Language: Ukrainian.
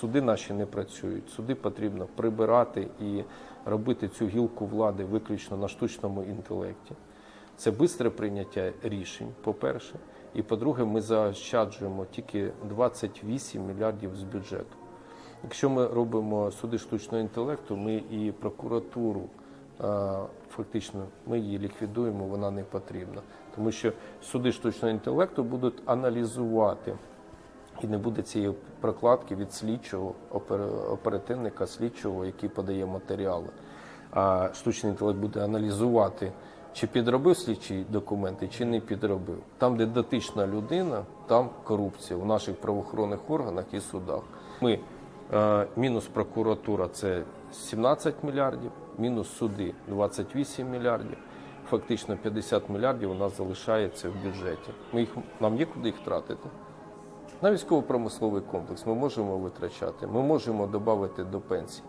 суди наші не працюють. Суди потрібно прибирати і робити цю гілку влади виключно на штучному інтелекті. Це швидке прийняття рішень, по-перше. І по-друге, ми заощаджуємо тільки 28 мільярдів з бюджету. Якщо ми робимо суди штучного інтелекту, ми і прокуратуру фактично ми її ліквідуємо, вона не потрібна. Тому що суди штучного інтелекту будуть аналізувати і не буде цієї прокладки від слідчого оперативника, слідчого, який подає матеріали. А штучний інтелект буде аналізувати, чи підробив слідчі документи, чи не підробив. Там, де дотична людина, там корупція у наших правоохоронних органах і судах. Ми е, мінус прокуратура це 17 мільярдів, мінус суди 28 мільярдів. Фактично 50 мільярдів у нас залишається в бюджеті. Ми їх нам є куди їх тратити. На військово-промисловий комплекс ми можемо витрачати, ми можемо додати до пенсій.